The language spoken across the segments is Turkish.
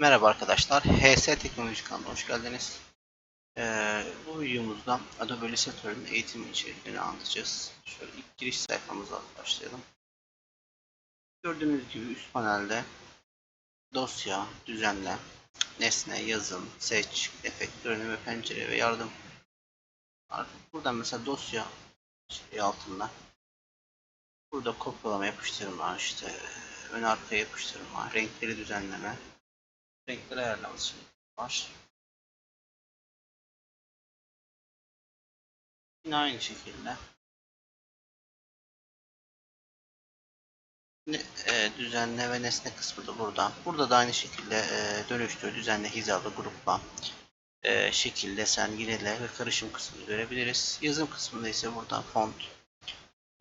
Merhaba arkadaşlar, HS Teknoloji kanalına hoş geldiniz. Ee, bu videomuzda Adobe Illustrator'ın eğitim içeriklerini anlatacağız. Şöyle ilk giriş sayfamıza başlayalım. Gördüğünüz gibi üst panelde dosya, düzenle, nesne, yazım, seç, efekt, görünüm ve pencere ve yardım. var. Buradan mesela dosya şey altında. Burada kopyalama, yapıştırma, işte ön arka yapıştırma, renkleri düzenleme, renkleri ayarlaması var. Yine aynı şekilde e, düzenle ve nesne kısmı da burada. Burada da aynı şekilde e, dönüştür, düzenle, hizalı, grupla, e, şekil, desen, yinele ve karışım kısmını görebiliriz. Yazım kısmında ise buradan font,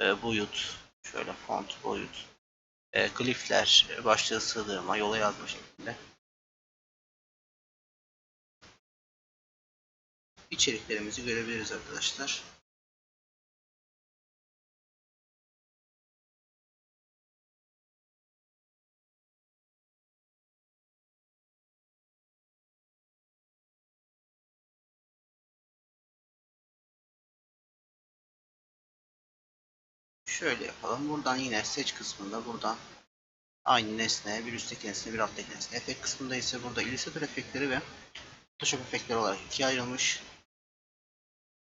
e, boyut, şöyle font, boyut, e, glifler, e, başlığı sığdırma, yola yazma şeklinde içeriklerimizi görebiliriz arkadaşlar. Şöyle yapalım. Buradan yine seç kısmında buradan aynı nesne, bir üstteki nesne, bir alttaki nesne. Efekt kısmında ise burada Illustrator efektleri ve Photoshop efektleri olarak ikiye ayrılmış.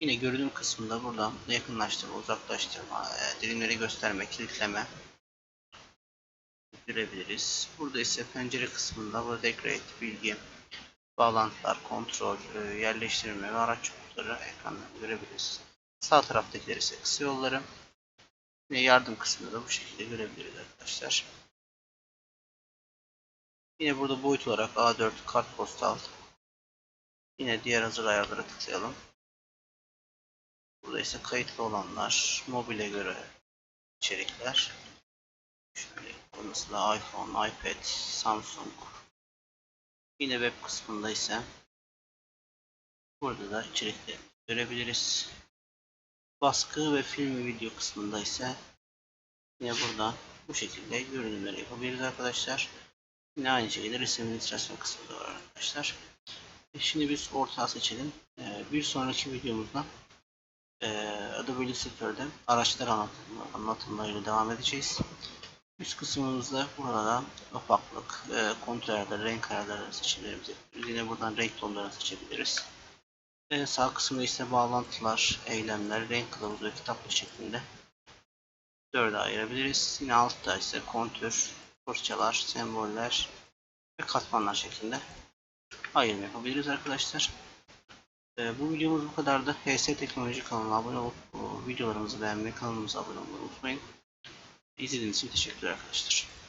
Yine görünüm kısmında buradan yakınlaştırma, uzaklaştırma, e, dilimleri gösterme, kilitleme görebiliriz. Burada ise pencere kısmında burada decorate, bilgi, bağlantılar, kontrol, e, yerleştirme ve araç çubukları ekrandan görebiliriz. Sağ taraftakiler ise kısa yolları. Yine yardım kısmında da bu şekilde görebiliriz arkadaşlar. Yine burada boyut olarak A4 kartpostal. Yine diğer hazır ayarlara tıklayalım. Burada ise kayıtlı olanlar, mobile göre içerikler. Şöyle mesela iPhone, iPad, Samsung. Yine web kısmında ise burada da içerikleri görebiliriz. Baskı ve film ve video kısmında ise yine burada bu şekilde görünümleri yapabiliriz arkadaşlar. Yine aynı şekilde resim illüstrasyon kısmı da var arkadaşlar. E, Şimdi biz ortağı seçelim. E, Bir sonraki videomuzda e, Adobe Illustrator'da araçlar anlatımı, anlatımlarıyla devam edeceğiz. Üst kısmımızda burada opaklık, e, kontrol ayarları, renk ayarları seçimlerimizi. Yine buradan renk tonlarını seçebiliriz. En sağ kısımda ise bağlantılar, eylemler, renk kılavuzu ve kitaplık şeklinde dörde ayırabiliriz. Yine altta ise kontür, fırçalar, semboller ve katmanlar şeklinde ayrım yapabiliriz arkadaşlar. Ee, bu videomuz bu kadardı. HS Teknoloji kanalına abone olup bu videolarımızı beğenmeyi, kanalımıza abone olmayı unutmayın. İzlediğiniz için teşekkürler arkadaşlar.